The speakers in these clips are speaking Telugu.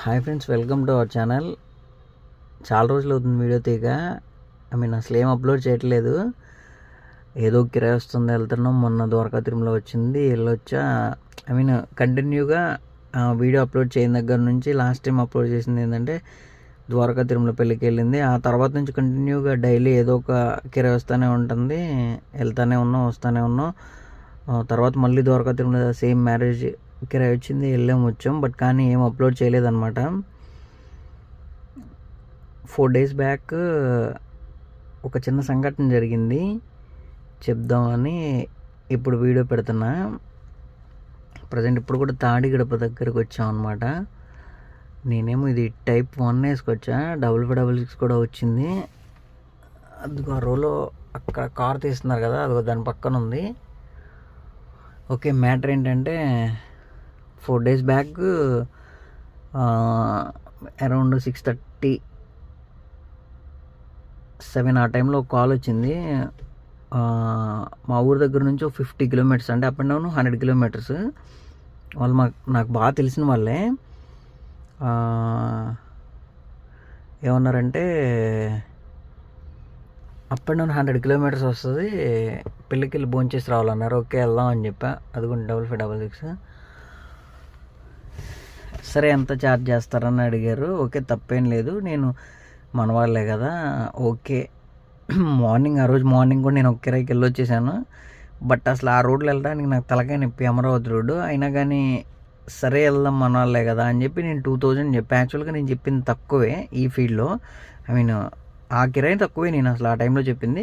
Hi friends welcome to our channel చాలా రోజులు అవుతుంది వీడియో తీగ ఐ మీన్ అసలు ఏం అప్లోడ్ చేయట్లేదు. ఏదో కిరాయి వస్తుంది వెళ్తున్నాం. మొన్న ద్వారకా తిరుమల వచ్చింది వెళ్ళొచ్చా? ఐ మీన్ కంటిన్యూగా వీడియో అప్లోడ్ చేయని దగ్గర నుంచి లాస్ట్ టైం అప్లోడ్ చేసింది ఏంటంటే ద్వారకా తిరుమల పెళ్ళికి వెళ్ళింది. ఆ తర్వాత నుంచి కంటిన్యూగా డైలీ ఏదో ఒక కిరాయి వస్తూనే ఉంటుంది. వెళ్తానే ఉన్నాం వస్తూనే ఉన్నాం. తర్వాత మళ్ళీ ద్వారకా తిరుమల సేమ్ మ్యారేజ్ కిరాయి వచ్చింది వెళ్ళాము వచ్చాం బట్ కానీ ఏం అప్లోడ్ చేయలేదన్నమాట. ఫోర్ డేస్ బ్యాక్ ఒక చిన్న సంఘటన జరిగింది. చెప్దామని ఇప్పుడు వీడియో పెడుతున్నా. ప్రజెంట్ ఇప్పుడు కూడా తాడి గడప దగ్గరకు వచ్చాం అనమాట నేనేమో ఇది టైప్ వన్ వేసుకొచ్చా డబుల్ ఫైవ్ డబుల్ సిక్స్ కూడా వచ్చింది. అందుకో ఆ రోలో అక్కడ కార్ తీస్తున్నారు కదా అదిగో దాని పక్కన ఉంది. ఓకే మ్యాటర్ ఏంటంటే four days back around six thirty seven ఆ టైంలో కాల్ వచ్చింది. మా ఊరి దగ్గర నుంచి ఫిఫ్టీ కిలోమీటర్స్ అంటే up and down hundred kilometres. వాళ్ళు మాకు నాకు బాగా తెలిసిన వాళ్ళే. ఏమన్నారంటే up and down hundred kilometres వస్తుంది పిల్లకి వెళ్ళి భోంచేసి రావాలన్నారు. ఓకే వెళ్దాం అని చెప్పా. అది కూడా డబల్ ఫైవ్ డబల్ సిక్స్. సరే ఎంత ఛార్జ్ చేస్తారని అడిగారు. ఓకే తప్పేం లేదు. నేను మన వాళ్ళే కదా. ఓకే. మార్నింగ్ ఆ రోజు మార్నింగ్ కూడా నేను ఒక వెళ్ళి వచ్చేసాను. బట్ అసలు ఆ రోడ్లో వెళ్ళడానికి నాకు తలకాయ నొప్పి అమరావతి రోడ్డు. అయినా కానీ సరే వెళ్దాం మన వాళ్ళే కదా అని చెప్పి నేను టూ థౌజండ్ చెప్పి యాక్చువల్గా నేను చెప్పింది తక్కువే ఈ ఫీల్డ్లో. ఐ మీన్ ఆ కిరాయి తక్కువే నేను అసలు ఆ టైంలో చెప్పింది.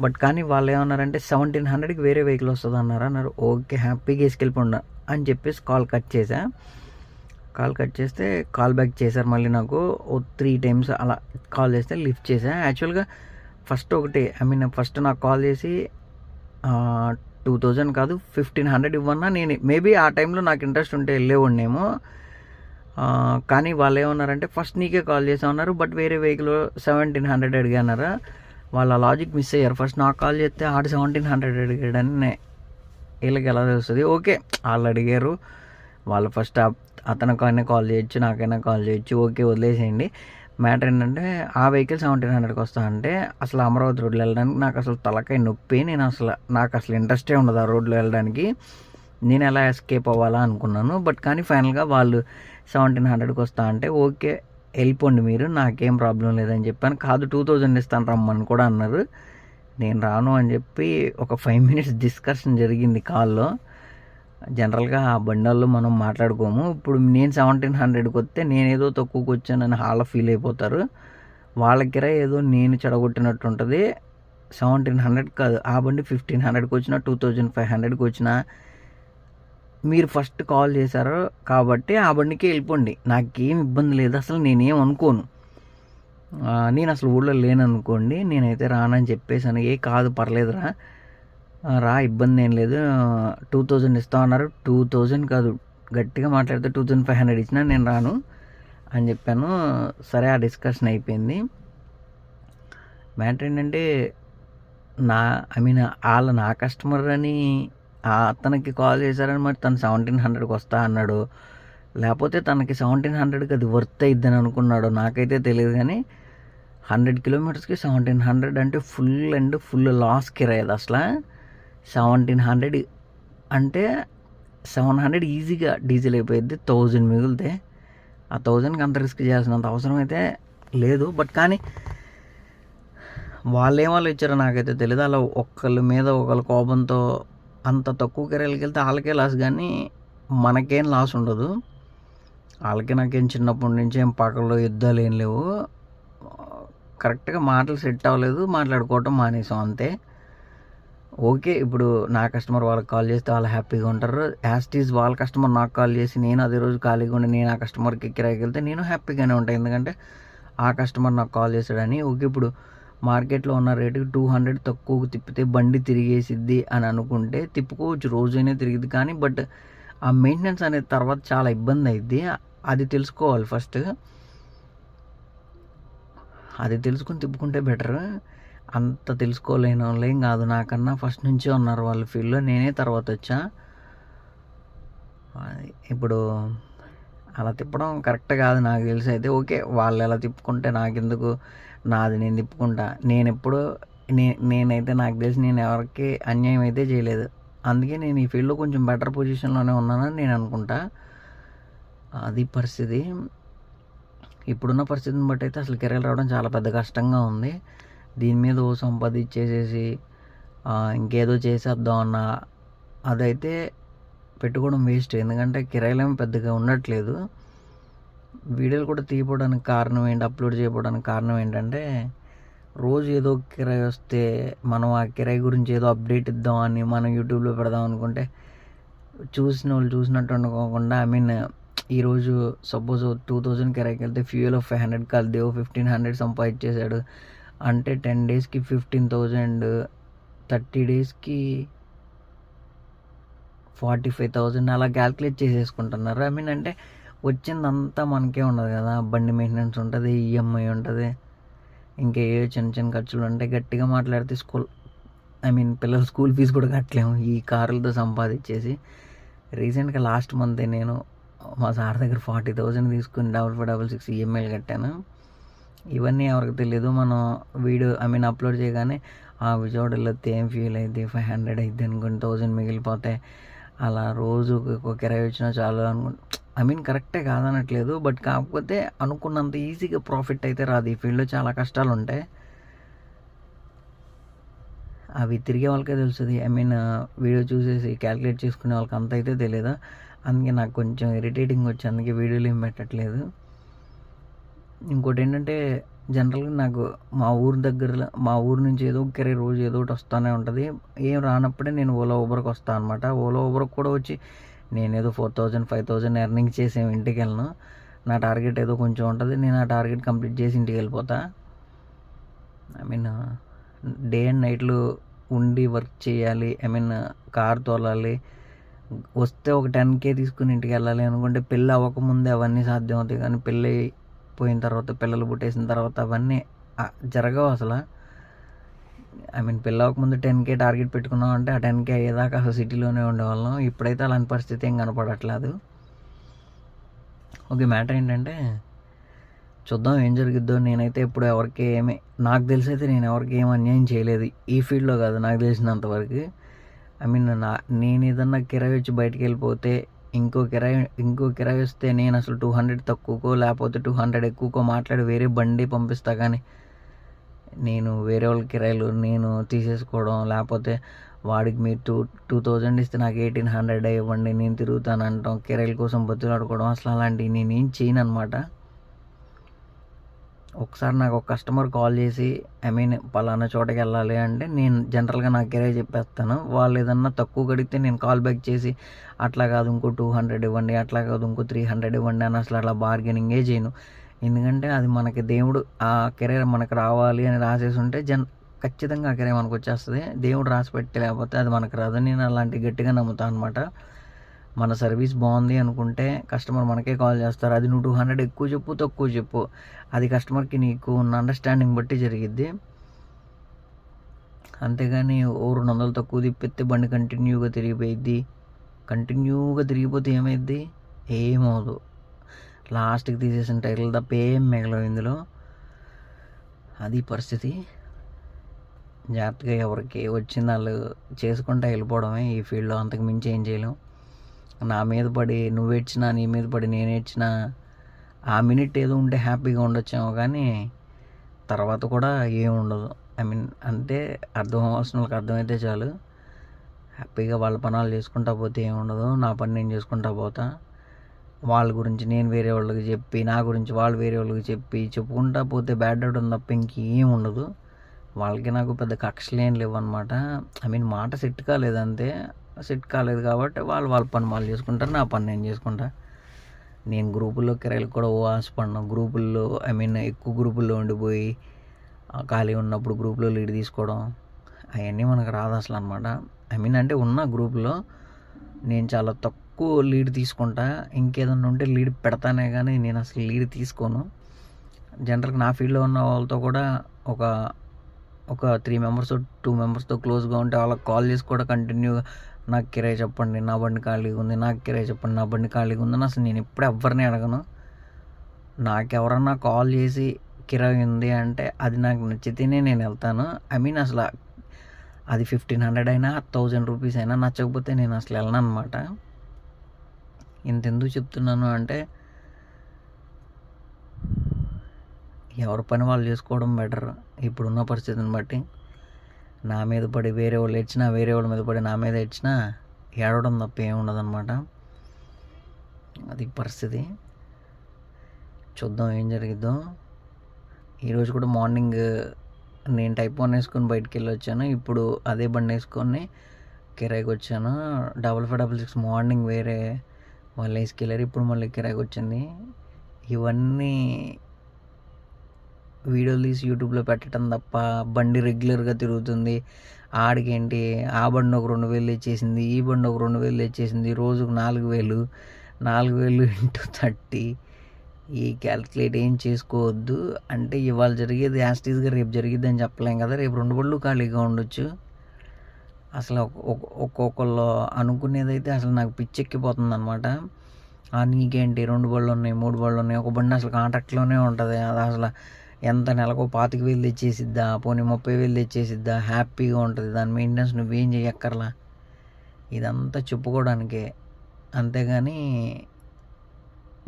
బట్ కానీ వాళ్ళు ఏమన్నారంటే సెవెంటీన్ హండ్రెడ్కి వేరే వెహికల్ వస్తుంది అన్నారు. అన్నారు ఓకే హ్యాపీగా వేసుకెళ్ళిపోండా అని చెప్పేసి కాల్ కట్ చేశా. కాల్ కట్ చేస్తే కాల్ బ్యాక్ చేశారు మళ్ళీ నాకు. ఓ త్రీ టైమ్స్ అలా కాల్ చేస్తే లిఫ్ట్ చేశా. యాక్చువల్గా ఫస్ట్ ఒకటి ఐ మీన్ ఫస్ట్ నాకు కాల్ చేసి టూ థౌజండ్ కాదు ఫిఫ్టీన్ హండ్రెడ్ ఇవ్వన్నా నేను. మేబీ ఆ టైంలో నాకు ఇంట్రెస్ట్ ఉంటే వెళ్ళేవాడినేమో. కానీ వాళ్ళు ఏమన్నారంటే ఫస్ట్ నీకే కాల్ చేసా ఉన్నారు బట్ వేరే వెహికల్ సెవెంటీన్ హండ్రెడ్ అడిగానారా వాళ్ళ లాజిక్ మిస్ అయ్యారు. ఫస్ట్ నాకు కాల్ చేస్తే ఆడు సెవెంటీన్ హండ్రెడ్ అడిగాడని వీళ్ళకి ఎలా తెలుస్తుంది? ఓకే వాళ్ళు అడిగారు. వాళ్ళు ఫస్ట్ అతనికైనా కాల్ చేయొచ్చు నాకైనా కాల్ చేయొచ్చు ఓకే వదిలేసేయండి. మ్యాటర్ ఏంటంటే ఆ వెహికల్ సెవెంటీన్ హండ్రెడ్కి వస్తా అంటే అసలు అమరావతి రోడ్లో వెళ్ళడానికి నాకు అసలు తలకాయ నొప్పి నేను అసలు నాకు అసలు ఇంట్రెస్టే ఉండదు ఆ రోడ్లో వెళ్ళడానికి. నేను ఎలా ఎస్కేప్ అవ్వాలా అనుకున్నాను బట్ కానీ ఫైనల్గా వాళ్ళు సెవెంటీన్ హండ్రెడ్కి వస్తా అంటే ఓకే వెళ్ళిపోండి మీరు నాకేం ప్రాబ్లం లేదని చెప్పాను. కాదు టూ థౌజండ్ ఇస్తాను రమ్మని కూడా అన్నారు. నేను రాను అని చెప్పి ఒక ఫైవ్ మినిట్స్ డిస్కషన్ జరిగింది కాల్లో. జనరల్గా ఆ బండల్లో మనం మాట్లాడుకోము. ఇప్పుడు నేను సెవెంటీన్ హండ్రెడ్కి వస్తే నేనేదో తక్కువకి వచ్చానని హాల ఫీల్ అయిపోతారు. వాళ్ళకిరా ఏదో నేను చెడగొట్టినట్టు ఉంటుంది. సెవెంటీన్ హండ్రెడ్ కాదు ఆ బండి ఫిఫ్టీన్ హండ్రెడ్కి వచ్చిన టూ థౌజండ్ ఫైవ్ హండ్రెడ్కి వచ్చిన మీరు ఫస్ట్ కాల్ చేశారు కాబట్టి ఆ బండికి వెళ్ళిపోండి. నాకేం ఇబ్బంది లేదు అసలు నేనేం అనుకోను. నేను అసలు ఊళ్ళో లేననుకోండి నేనైతే రానని చెప్పేసాను. ఏ కాదు పర్లేదురా. రా ఇబ్బంది ఏం లేదు. టూ థౌజండ్ ఇస్తా అన్నారు. టూ థౌజండ్ కాదు. గట్టిగా మాట్లాడితే టూ థౌజండ్ ఫైవ్ హండ్రెడ్ ఇచ్చినా నేను రాను అని చెప్పాను. సరే ఆ డిస్కషన్ అయిపోయింది. మ్యాటర్ ఏంటంటే నా ఐ మీన్ వాళ్ళ నా కస్టమర్ అని అతనికి కాల్ చేశారని మరి తను సెవెంటీన్ హండ్రెడ్కి వస్తా అన్నాడు. లేకపోతే తనకి సెవెంటీన్ హండ్రెడ్కి అది వర్త్ అయిద్దని అనుకున్నాడు నాకైతే తెలియదు కానీ హండ్రెడ్ కిలోమీటర్స్కి సెవెంటీన్ హండ్రెడ్ అంటే ఫుల్ అండ్ ఫుల్ లాస్ కిరాయి అది అసలు. సెవెంటీన్ హండ్రెడ్ అంటే సెవెన్ హండ్రెడ్ ఈజీగా డీజిల్ అయిపోయింది థౌజండ్ మిగిలితే ఆ థౌజండ్కి అంత రిస్క్ చేయాల్సినంత అవసరం అయితే లేదు. బట్ కానీ వాళ్ళు ఏం వాళ్ళు ఇచ్చారో నాకైతే తెలియదు అలా ఒక్కళ్ళ మీద ఒకళ్ళ కోపంతో అంత తక్కువ కెరీర్కి వెళ్తే వాళ్ళకే లాస్. కానీ మనకేం లాస్ ఉండదు. వాళ్ళకి నాకేం చిన్నప్పటి నుంచి ఏం పక్కలో యుద్ధాలు ఏం లేవు. కరెక్ట్గా మాటలు సెట్ అవ్వలేదు. మాట్లాడుకోవటం మానేసాం అంతే. ఓకే ఇప్పుడు నా కస్టమర్ వాళ్ళకి కాల్ చేస్తే వాళ్ళు హ్యాపీగా ఉంటారు. యాస్టీస్ వాళ్ళ కస్టమర్ నాకు కాల్ చేసి నేను అదే రోజు ఖాళీగా ఉండి నేను ఆ కస్టమర్కి కిరాయికి వెళ్తే నేను హ్యాపీగానే ఉంటాను ఎందుకంటే ఆ కస్టమర్ నాకు కాల్ చేశాడని. ఓకే ఇప్పుడు మార్కెట్లో ఉన్న రేటుకి టూ హండ్రెడ్ తక్కువకు తిప్పితే బండి తిరిగేసిద్ది అని అనుకుంటే తిప్పుకోవచ్చు. రోజైనా తిరిగిద్ది కానీ బట్ ఆ మెయింటెనెన్స్ అనేది తర్వాత చాలా ఇబ్బంది అయింది అది తెలుసుకోవాలి ఫస్ట్. అది తెలుసుకుని తిప్పుకుంటే బెటర్. అంత తెలుసుకోలేని వాళ్ళు ఏం కాదు. నాకన్నా ఫస్ట్ నుంచే ఉన్నారు వాళ్ళ ఫీల్డ్లో నేనే తర్వాత వచ్చా. ఇప్పుడు అలా తిప్పడం కరెక్ట్ కాదు నాకు తెలిసి. అయితే ఓకే వాళ్ళు ఎలా తిప్పుకుంటే నాకెందుకు? నాది నేను తిప్పుకుంటా. నేను ఎప్పుడు నే నేనైతే నాకు తెలిసి నేను ఎవరికి అన్యాయం అయితే చేయలేదు. అందుకే నేను ఈ ఫీల్డ్లో కొంచెం బెటర్ పొజిషన్లోనే ఉన్నానని నేను అనుకుంటా. అది పరిస్థితి. ఇప్పుడున్న పరిస్థితిని బట్టి అయితే అసలు కెరీర్ రావడం చాలా పెద్ద కష్టంగా ఉంది. దీని మీద ఓ సంపాదించేసేసి ఇంకేదో చేసేద్దాం అన్న అదైతే పెట్టుకోవడం వేస్ట్ ఎందుకంటే కిరాయిలు ఏమి పెద్దగా ఉండట్లేదు. వీడియోలు కూడా తీయపోవడానికి కారణం ఏంటి అప్లోడ్ చేయడానికి కారణం ఏంటంటే రోజు ఏదో ఒక కిరాయి వస్తే మనం ఆ కిరాయి గురించి ఏదో అప్డేట్ ఇద్దామని మనం యూట్యూబ్లో పెడదాం అనుకుంటే చూసిన వాళ్ళు చూసినట్టు అనుకోకుండా ఐ మీన్ ఈరోజు సపోజ్ టూ థౌజండ్ కిరాయికి వెళ్తే ఫ్యూయల్ ఆఫ్ ఫైవ్ హండ్రెడ్ కలిదే ఫిఫ్టీన్ హండ్రెడ్ సంపాదించేశాడు. అంటే టెన్ డేస్కి ఫిఫ్టీన్ థౌజండ్ థర్టీ డేస్కి ఫార్టీ ఫైవ్ థౌజండ్ అలా క్యాల్కులేట్ చేసేసుకుంటున్నారు. ఐ మీన్ అంటే వచ్చిందంతా మనకే ఉండదు కదా. బండి మెయింటెనెన్స్ ఉంటుంది ఈఎంఐ ఉంటుంది ఇంకా ఏ చిన్న చిన్న ఖర్చులు ఉంటాయి. గట్టిగా మాట్లాడితే స్కూల్ ఐ మీన్ పిల్లల స్కూల్ ఫీజు కూడా కట్టలేము. ఈ కార్లతో సంపాదించేసి రీసెంట్గా లాస్ట్ మంత్ నేను మా సార్ దగ్గర ఫార్టీ థౌజండ్ తీసుకుని డబల్ ఫైవ్ డబల్ సిక్స్ ఈఎంఐలు కట్టాను. ఇవన్నీ ఎవరికి తెలియదు మనం వీడియో ఐ మీన్ అప్లోడ్ చేయగానే ఆ విజయవాడ వెళ్ళొస్తే ఏం ఫీల్ అయితే ఫైవ్ హండ్రెడ్ అయితే అనుకోండి థౌజండ్ మిగిలిపోతే అలా రోజు ఒక కిరాయి వచ్చినా చాలు అనుకుంటు ఐ మీన్ కరెక్టే కాదనట్లేదు. బట్ కాకపోతే అనుకున్నంత ఈజీగా ప్రాఫిట్ అయితే రాదు. ఈ ఫీల్డ్లో చాలా కష్టాలు ఉంటాయి. అవి తిరిగే వాళ్ళకే తెలుస్తుంది. ఐ మీన్ వీడియో చూసేసి క్యాలిక్యులేట్ చేసుకునే వాళ్ళకి అంత అయితే తెలియదు అందుకే నాకు కొంచెం ఇరిటేటింగ్ వచ్చి అందుకే వీడియోలు ఏం పెట్టట్లేదు. ఇంకోటి ఏంటంటే జనరల్గా నాకు మా ఊరు దగ్గరలో మా ఊరు నుంచి ఏదో ఒకరి రోజు ఏదో ఒకటి వస్తూనే ఉంటుంది. ఏం రానప్పుడే నేను ఓలా ఊబర్కి వస్తాను అనమాట ఓలా ఊబర్కి కూడా వచ్చి నేను ఏదో four thousand five thousand earning చేసి ఇంటికి వెళ్ళను. నా టార్గెట్ ఏదో కొంచెం ఉంటుంది. నేను ఆ టార్గెట్ కంప్లీట్ చేసి ఇంటికి వెళ్ళిపోతా. ఐ మీన్ డే అండ్ నైట్లు ఉండి వర్క్ చేయాలి. ఐ మీన్ కార్ తోలాలి. వస్తే ఒక టెన్ కే తీసుకుని ఇంటికి వెళ్ళాలి అనుకుంటే పెళ్ళి అవ్వకముందే అవన్నీ సాధ్యం అవుతాయి. కానీ పెళ్ళి పోయిన తర్వాత పిల్లలు పుట్టేసిన తర్వాత అవన్నీ జరగవు అసలు. ఐ మీన్ పెళ్ళి ముందు టెన్ కే టార్గెట్ పెట్టుకున్నాం అంటే ఆ టెన్ కే అయ్యేదాకా అసలు సిటీలోనే ఉండేవాళ్ళం. ఇప్పుడైతే అలాంటి పరిస్థితి ఏం కనపడట్లేదు. ఓకే మ్యాటర్ ఏంటంటే చూద్దాం ఏం జరిగిద్దో. నేనైతే ఇప్పుడు ఎవరికి ఏమి నాకు తెలిసి అయితే నేను ఎవరికి ఏం అన్యాయం చేయలేదు. ఈ ఫీల్డ్లో కాదు నాకు తెలిసినంతవరకు ఐ మీన్ నా నేను ఏదన్నా కిరాయి వచ్చి బయటికి వెళ్ళిపోతే ఇంకో కిరాయి ఇంకో కిరాయి వస్తే నేను అసలు టూ హండ్రెడ్ తక్కువకో లేకపోతే టూ హండ్రెడ్ ఎక్కువకో మాట్లాడి వేరే బండి పంపిస్తా కానీ నేను వేరే వాళ్ళ కిరాయిలు నేను తీసేసుకోవడం లేకపోతే వాడికి మీరు టూ టూ థౌజండ్ ఇస్తే నాకు ఎయిటీన్ హండ్రెడ్ ఇవ్వండి నేను తిరుగుతాను అంటాం కిరాయిల కోసం బతులాడుకోవడం అసలు అలాంటివి నేను ఏం చేయను అనమాట ఒకసారి నాకు ఒక కస్టమర్ కాల్ చేసి ఐ మీన్ పలానా చోటకి వెళ్ళాలి అంటే నేను జనరల్గా నా కిరాయి చెప్పేస్తాను. వాళ్ళు ఏదన్నా తక్కువ కడిగితే నేను కాల్ బ్యాక్ చేసి అట్లా కాదు ఇంకో టూ హండ్రెడ్ ఇవ్వండి అట్లా కాదు ఇంకో త్రీ హండ్రెడ్ ఇవ్వండి అని అసలు అట్లా బార్గెనింగే చేయను. ఎందుకంటే అది మనకి దేవుడు ఆ కెరీర్ మనకు రావాలి అని రాసేసి ఉంటే జన్ ఖచ్చితంగా ఆ కెరీర్ మనకు వచ్చేస్తుంది. దేవుడు రాసి పెట్టి లేకపోతే అది మనకు రాదు. నేను అలాంటి గట్టిగా నమ్ముతాను అనమాట మన సర్వీస్ బాగుంది అనుకుంటే కస్టమర్ మనకే కాల్ చేస్తారు. అది నువ్వు టూ హండ్రెడ్ ఎక్కువ చెప్పు తక్కువ చెప్పు. అది కస్టమర్కి నీకు ఉన్న అండర్స్టాండింగ్ బట్టి జరిగిద్ది. అంతేగాని ఓ రెండు వందలు తక్కువ తిప్పితే బండి కంటిన్యూగా తిరిగిపోయిద్ది. కంటిన్యూగా తిరిగిపోతే ఏమైద్ది? ఏమవుదు లాస్ట్కి తీసేసిన టైర్లు తప్ప ఏం మిగలవు ఇందులో. అది పరిస్థితి. జాగ్రత్తగా ఎవరికి వచ్చింది వాళ్ళు చేసుకుంటా వెళ్ళిపోవడమే. ఈ ఫీల్డ్లో అంతకు మించి ఏం చేయలేం. నా మీద పడి నువ్వు ఏడ్చినా నీ మీద పడి నేను ఏడ్చినా ఆ మినిట్ ఏదో ఉంటే హ్యాపీగా ఉండొచ్చేమో కానీ తర్వాత కూడా ఏం ఉండదు. ఐ మీన్ అంటే అర్థం అవ్వాల్సిన వాళ్ళకి అర్థమైతే చాలు. హ్యాపీగా వాళ్ళ పనాలు చేసుకుంటా పోతే ఏమి ఉండదు. నా పని నేను చేసుకుంటా పోతా. వాళ్ళ గురించి నేను వేరే వాళ్ళకి చెప్పి నా గురించి వాళ్ళు వేరే వాళ్ళకి చెప్పి చెప్పుకుంటా పోతే బ్యాడ్ అవడం తప్ప ఇంకేం ఉండదు. వాళ్ళకి నాకు పెద్ద కక్షలు ఏం లేవు అనమాట ఐ మీన్ మాట సెట్ కాలేదంతే సెట్ కాలేదు కాబట్టి వాళ్ళు వాళ్ళ పని వాళ్ళు చేసుకుంటారు నా పని నేను చేసుకుంటా. నేను గ్రూపుల్లో కిరాయిలు కూడా ఓ ఆశపడినా. గ్రూపుల్లో ఐ మీన్ ఎక్కువ గ్రూపుల్లో ఉండిపోయి ఖాళీ ఉన్నప్పుడు గ్రూప్లో లీడ్ తీసుకోవడం అవన్నీ మనకు రాదు అసలు అనమాట ఐ మీన్ అంటే ఉన్న గ్రూప్లో నేను చాలా తక్కువ లీడ్ తీసుకుంటా. ఇంకేదన్నా ఉంటే లీడ్ పెడతానే కానీ నేను అసలు లీడ్ తీసుకోను. జనరల్గా నా ఫీల్డ్లో ఉన్న వాళ్ళతో కూడా ఒక ఒక త్రీ మెంబర్స్ టూ మెంబర్స్తో క్లోజ్గా ఉంటే వాళ్ళకి కాల్ చేసి కూడా కంటిన్యూగా నాకు కిరాయి చెప్పండి నా బండి ఖాళీగా ఉంది నాకు కిరాయి చెప్పండి నా బండి ఖాళీగా ఉందని అసలు నేను ఎప్పుడు ఎవరిని అడగను. నాకెవరన్నా కాల్ చేసి కిరాయి ఉంది అంటే అది నాకు నచ్చితేనే నేను వెళ్తాను. ఐ మీన్ అసలు అది ఫిఫ్టీన్ హండ్రెడ్ అయినా థౌజండ్ రూపీస్ అయినా నచ్చకపోతే నేను అసలు వెళ్ళను అనమాట ఇంతెందుకు చెప్తున్నాను అంటే ఎవరి పని వాళ్ళు చేసుకోవడం బెటర్ ఇప్పుడున్న పరిస్థితిని బట్టి. నా మీద పడి వేరే వాళ్ళు ఏడ్చినా వేరే వాళ్ళ మీద పడి నా మీద ఏడ్చినా ఏడవడం తప్ప ఏమి ఉండదన్నమాట. అది పరిస్థితి. చూద్దాం ఏం జరిగిద్దాం. ఈరోజు కూడా మార్నింగ్ నేను టైప్ వన్ వేసుకొని బయటికి వెళ్ళి వచ్చాను. ఇప్పుడు అదే బండి వేసుకొని కిరాయికి వచ్చాను. Double five double six morning వేరే వాళ్ళు వేసుకెళ్ళారు. ఇప్పుడు మళ్ళీ కిరాయికి వచ్చింది. ఇవన్నీ వీడియోలు తీసి యూట్యూబ్లో పెట్టడం తప్ప బండి రెగ్యులర్గా తిరుగుతుంది. ఆడికేంటి? ఆ బండి ఒక రెండు వేలు ఇచ్చేసింది ఈ బండి ఒక రెండు వేలు ఇచ్చేసింది రోజుకు నాలుగు వేలు. నాలుగు వేలు ఇంటూ థర్టీ. ఈ క్యాల్కులేట్ ఏం చేసుకోవద్దు. అంటే ఇవాళ జరిగేది యాస్టీస్గా రేపు జరిగిద్ది అని చెప్పలేం కదా. రేపు రెండు బళ్ళు ఖాళీగా ఉండొచ్చు. అసలు ఒక్కొక్కళ్ళు అనుకునేదైతే అసలు నాకు పిచ్చెక్కిపోతుంది అనమాట నీకేంటి? రెండు బళ్ళు ఉన్నాయి మూడు బళ్ళు ఉన్నాయి ఒక బండి అసలు కాంట్రాక్ట్లోనే ఉంటుంది. అది అసలు ఎంత నెలకు పాతిక వేలు తెచ్చేసిద్దా పోనీ ముప్పై వేలు తెచ్చేసిద్దా హ్యాపీగా ఉంటుంది. దాని మెయింటెనెన్స్ నువ్వేం చేయక్కర్లా ఇదంతా చెప్పుకోవడానికే. అంతేగాని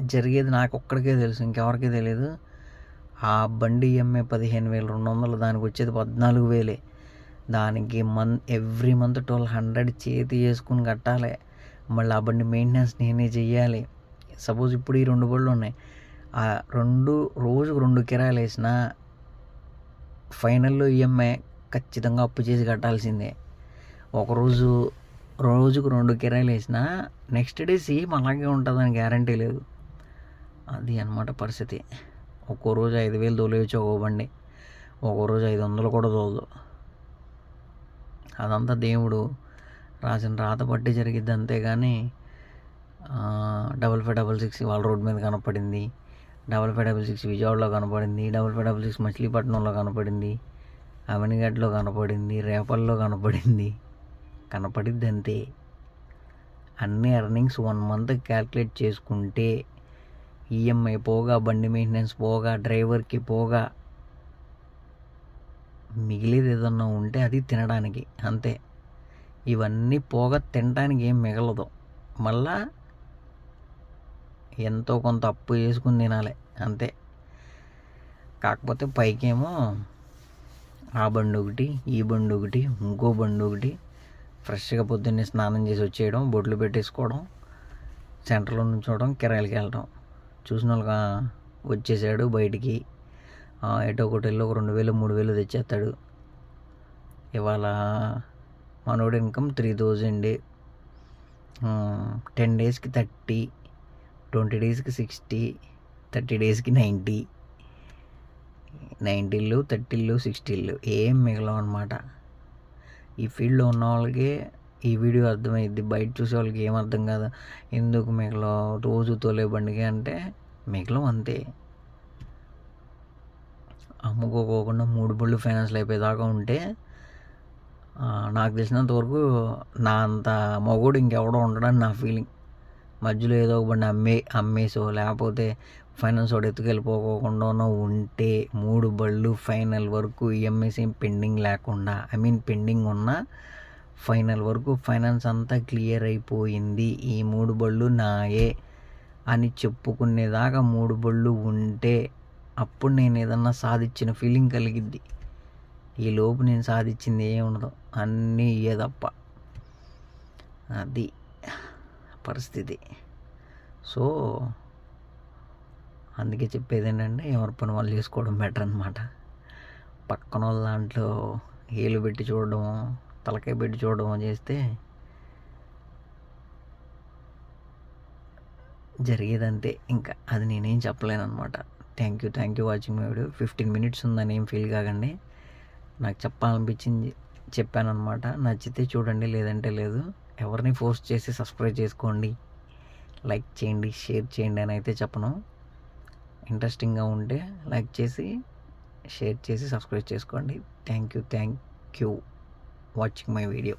జరిగేది నాకు ఒక్కడికే తెలుసు ఇంకెవరికీ తెలియదు ఆ బండి ఎంఏ పదిహేను వేలు రెండు వందలు దానికి వచ్చేది పద్నాలుగు వేలే. దానికి month every month twelve hundred చేతి చేసుకుని కట్టాలి. మళ్ళీ ఆ బండి మెయింటెనెన్స్ నేనే చెయ్యాలి. సపోజ్ ఇప్పుడు ఈ రెండు బళ్ళు ఉన్నాయి. రెండు రోజుకు రెండు కిరాయిలు వేసిన ఫైనల్లో ఈఎంఐ ఖచ్చితంగా అప్పు చేసి కట్టాల్సిందే. ఒకరోజు రోజుకు రెండు కిరాయిలు వేసిన నెక్స్ట్ డే సేమ్ అలాగే ఉంటుందని గ్యారంటీ లేదు. అది అనమాట పరిస్థితి. ఒక్కో రోజు ఐదు వేలు తోలేయచ్చు ఒక్కో బండి. ఒక్కో రోజు ఐదు వందలు కూడా తోలదు. అదంతా దేవుడు రాసిన రాత పట్టి జరిగిద్ది అంతేగాని డబల్ ఫైవ్ డబల్ సిక్స్ వాళ్ళ రోడ్ మీద కనపడింది. డబల్ ఫైవ్ డబల్ సిక్స్ విజయవాడలో కనపడింది. డబల్ ఫైవ్ డబల్ సిక్స్ మచిలీపట్నంలో కనపడింది. అవనిగడ్లో కనపడింది. రేపల్లో కనపడింది. కనపడిద్ది అంతే అన్ని ఎర్నింగ్స్ వన్ మంత్ క్యాల్కులేట్ చేసుకుంటే ఈఎంఐ పోగా బండి మెయింటెనెన్స్ పోగా డ్రైవర్కి పోగా మిగిలేది ఏదన్నా ఉంటే అది తినడానికి అంతే. ఇవన్నీ పోగా తినడానికి ఏం మిగలదు. మళ్ళా ఎంతో కొంత అప్పు చేసుకుని తినాలి అంతే. కాకపోతే పైకేమో ఆ బండి ఒకటి ఈ బండి ఒకటి ఇంకో బండి ఒకటి ఫ్రెష్గా పొద్దున్నే స్నానం చేసి వచ్చేయడం బొట్లు పెట్టేసుకోవడం సెంటర్లో నుంచోవడం కిరాయిలకి వెళ్ళడం. చూసిన వాళ్ళకి వచ్చేసాడు బయటికి. ఎటో ఒకటి వెళ్ళి ఒక రెండు వేలు మూడు వేలు తెచ్చేస్తాడు. ఇవాళ మనోడి ఇన్కమ్ త్రీ థౌజండ్. టెన్ డేస్కి థర్టీ. ట్వంటీ డేస్కి సిక్స్టీ థర్టీ డేస్కి నైంటీ. నైంటీలు థర్టీలు సిక్స్టీలు ఏం మిగలం అనమాట ఈ ఫీల్డ్లో ఉన్న వాళ్ళకి ఈ వీడియో అర్థమైద్ది. బయట చూసే వాళ్ళకి ఏం అర్థం కాదు. ఎందుకు మిగలవు? రోజు తోలే బండికి అంటే మిగలం అంతే. అమ్ముకోకోకుండా మూడు బళ్ళు ఫైనాన్స్లు అయిపోయేదాకా ఉంటే నాకు తెలిసినంత వరకు నా అంత మగోడు ఇంకెవడో ఉండడని నా ఫీలింగ్. మధ్యలో ఏదో ఒక బండి అమ్మే అమ్మేసో లేకపోతే ఫైనాన్స్ వాడు ఎత్తుకెళ్ళిపోకుండానో ఉంటే మూడు బళ్ళు ఫైనల్ వరకు ఈఎంఐస్ ఏం పెండింగ్ లేకుండా ఐ మీన్ పెండింగ్ ఉన్న ఫైనల్ వరకు ఫైనాన్స్ అంతా క్లియర్ అయిపోయింది. ఈ మూడు బళ్ళు నాయే అని చెప్పుకునేదాకా మూడు బళ్ళు ఉంటే అప్పుడు నేను ఏదన్నా సాధించిన ఫీలింగ్ కలిగిద్ది. ఈ లోపు నేను సాధించింది ఏమి ఉండదు. అన్నీ ఇయ్యే తప్ప. అది. పరిస్థితి. సో అందుకే చెప్పేది ఏంటంటే ఎవరి పని వాళ్ళు చేసుకోవడం బెటర్ అనమాట పక్కన వాళ్ళ దాంట్లో ఏలు పెట్టి చూడడం తలకాయ పెట్టి చూడడం చేస్తే జరిగేదంతే. ఇంకా అది నేనేం చెప్పలేను అనమాట thank you thank you watching my video fifteen minutes ఉందని ఏం ఫీల్ కాకండి. నాకు చెప్పాలనిపించింది చెప్పానమాట నచ్చితే చూడండి లేదంటే లేదు. ఎవరిని ఫోర్స్ చేసి సబ్స్క్రైబ్ చేసుకోండి లైక్ చేయండి షేర్ చేయండి అని అయితే చెప్పను. ఇంట్రెస్టింగ్గా ఉంటే లైక్ చేసి షేర్ చేసి సబ్స్క్రైబ్ చేసుకోండి. Thank you thank you. Watching my video.